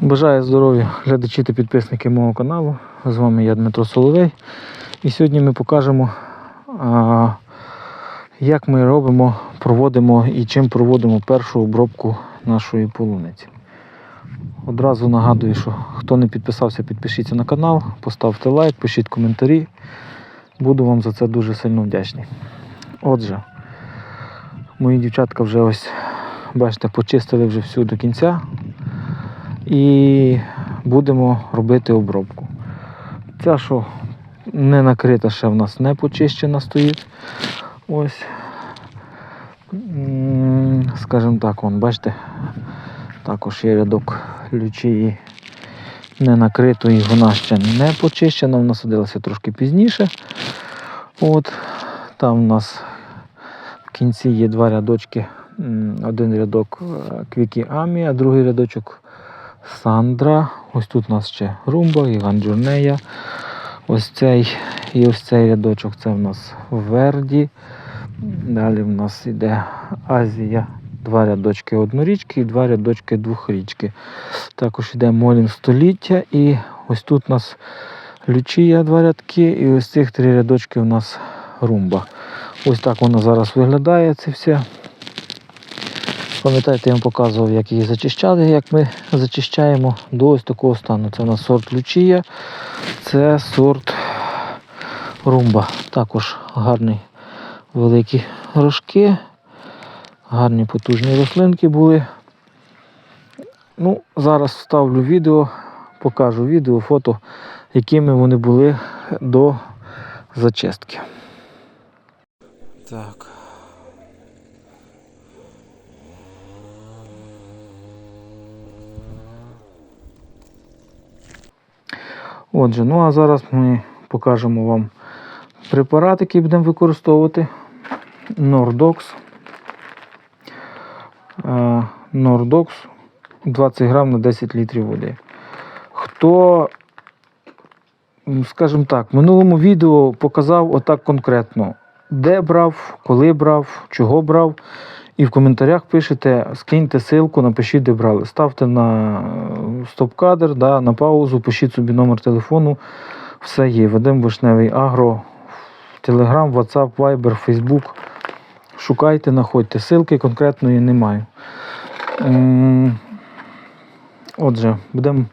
Бажаю здоров'я глядачі та підписники мого каналу. З вами я Дмитро Соловей. І сьогодні ми покажемо, як ми робимо, проводимо і чим проводимо першу обробку нашої полуниці. Одразу нагадую, що хто не підписався, підпишіться на канал, поставте лайк, пишіть коментарі. Буду вам за це дуже сильно вдячний. Отже, мої дівчатка вже ось, бачите, почистили вже всю до кінця і будемо робити обробку. Ця, що не накрита, ще в нас не почищена стоїть. Ось. Скажімо так, вон, бачите, також є рядок лючії не накритої, вона ще не почищена, вона садилася трошки пізніше. От, там у нас в кінці є два рядочки. Один рядок е, Квікі Амі, а другий рядочок Сандра. Ось тут у нас ще Румба і Ганджурнея. Ось цей і ось цей рядочок це в нас Верді. Далі в нас йде Азія. Два рядочки однорічки і два рядочки двохрічки. Також йде Молін століття і ось тут у нас Лючія два рядки, і ось цих три рядочки у нас румба. Ось так воно зараз виглядає це все. Пам'ятаєте, я вам показував, як її зачищали, як ми зачищаємо до ось такого стану. Це у нас сорт Лючія, це сорт румба. Також гарні великі рожки, гарні потужні рослинки були. Ну, Зараз вставлю відео, покажу відео, фото, якими вони були до зачистки. Так. Отже, ну а зараз ми покажемо вам препарат, який будемо використовувати. Nordox. Nordox 20 грам на 10 літрів води. Хто, скажімо так, в минулому відео показав отак конкретно, де брав, коли брав, чого брав. І в коментарях пишете, скиньте ссылку, напишіть, де брали. Ставте на стоп-кадр, да, на паузу, пишіть собі номер телефону. Все є. Вадим Вишневий Агро, Телеграм, WhatsApp, Viber, Facebook. Шукайте, знаходьте. Ссылки конкретної немає. Отже, будемо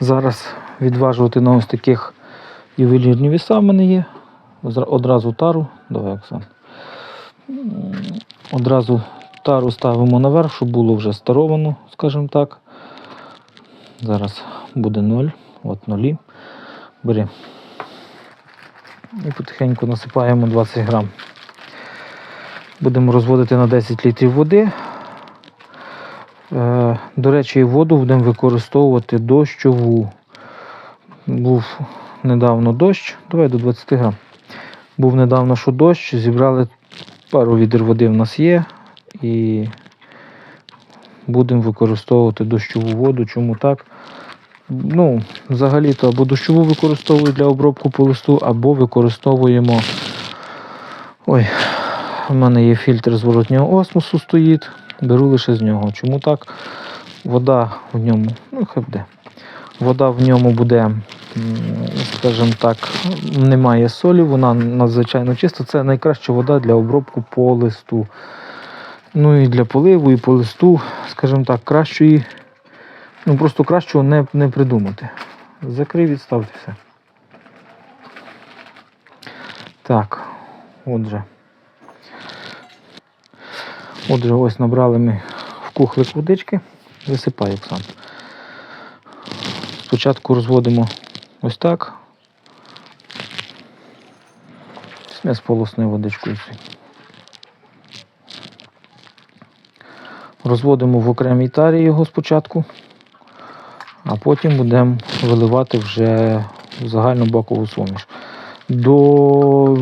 зараз відважувати на ось таких ювелірні віса в мене є. Одразу тару. Давай, Оксан. Одразу тару ставимо наверх, щоб було вже старовано, скажімо так. Зараз буде 0. От нулі. Бери. І потихеньку насипаємо 20 грам. Будемо розводити на 10 літрів води. Е, До речі, воду будемо використовувати дощову. Був недавно дощ. Давай до 20 грам. Був недавно що дощ, зібрали пару відер води в нас є. І будемо використовувати дощову воду. Чому так? Ну, взагалі-то або дощову використовую для обробку по листу, або використовуємо. Ой, у мене є фільтр зворотнього осмосу стоїть. Беру лише з нього. Чому так? Вода в ньому, ну хай буде. Вода в ньому буде, скажімо так, немає солі, вона надзвичайно чиста. Це найкраща вода для обробку по листу. Ну і для поливу, і по листу, скажімо так, кращої, ну просто кращого не, не придумати. Закрив, відставте все. Так, отже. Отже, ось набрали ми в кухлик водички. Висипай, Оксан. Спочатку розводимо ось так. Смесь полосною водичкою. Розводимо в окремій тарі його спочатку, а потім будемо виливати вже в загальну бакову суміш. До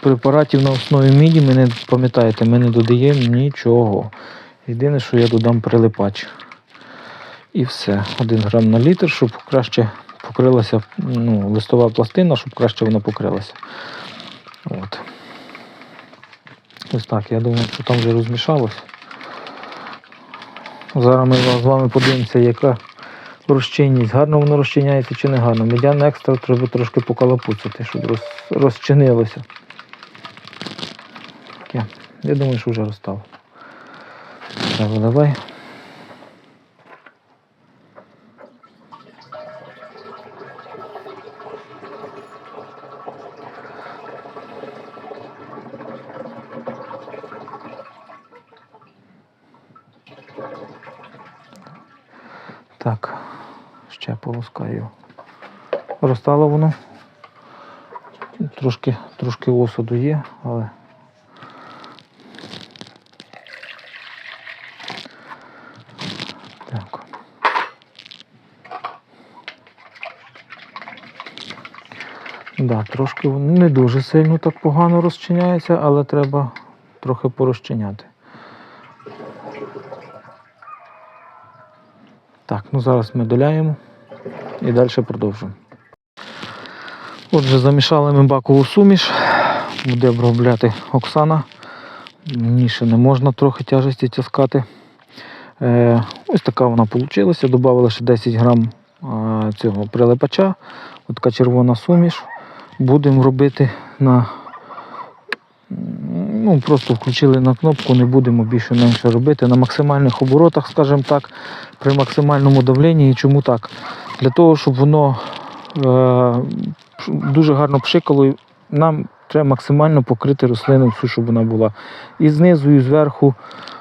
препаратів на основі міді, ми не пам'ятаєте, ми не додаємо нічого. Єдине, що я додам прилипач. І все. Один грам на літр, щоб краще покрилася ну, листова пластина, щоб краще вона покрилася. От. Ось так, я думаю, що там вже розмішалось. Зараз ми з вами подивимося, яка розчинність, гарно воно розчиняється чи не гарно. Медяна екстра треба трошки покалапуцити, щоб роз, розчинилося. Я думаю, що вже розстало. Давай, давай. Так, ще полоскаю. Розтало воно. Трошки, трошки осаду є, але. Так. Да, трошки не дуже сильно так погано розчиняється, але треба трохи порозчиняти. Так, ну зараз ми доляємо і далі продовжуємо. Отже, замішали ми бакову суміш, буде обробляти Оксана. Мені ще не можна трохи тяжесті тяскати. Е, ось така вона вийшла. Добавили ще 10 грам е, цього прилипача. Ось така червона суміш. Будемо робити на. Ну, просто включили на кнопку, не будемо більше менше робити. На максимальних оборотах, скажімо так, при максимальному давленні. І Чому так? Для того, щоб воно е, дуже гарно пшикало, нам треба максимально покрити рослину всю, щоб вона була. І знизу, і зверху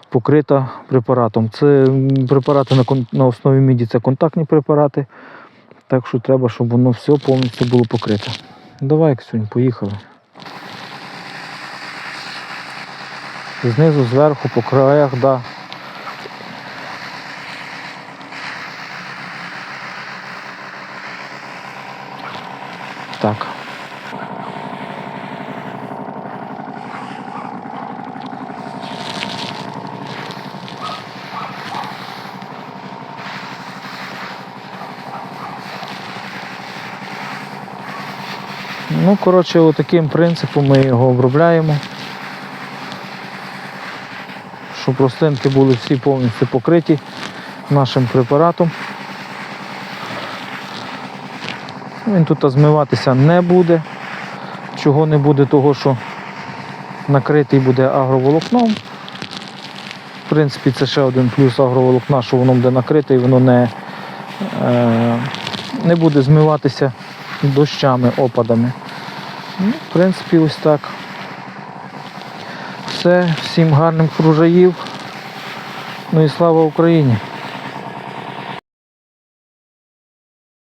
покрита препаратом. Це препарати на, основі міді, це контактні препарати. Так що треба, щоб воно все повністю було покрите. Давай, Ксюнь, поїхали. Знизу, зверху, по краях, да. Так. Ну, коротше, отаким принципом ми його обробляємо. Щоб рослинки були всі повністю покриті нашим препаратом. Він тут змиватися не буде. Чого не буде, того що накритий буде агроволокном. В принципі, це ще один плюс агроволокна, що воно буде накрите і воно не, е, не буде змиватися дощами, опадами. Ну, в принципі, ось так. Все, всім гарних врожаїв. Ну і слава Україні!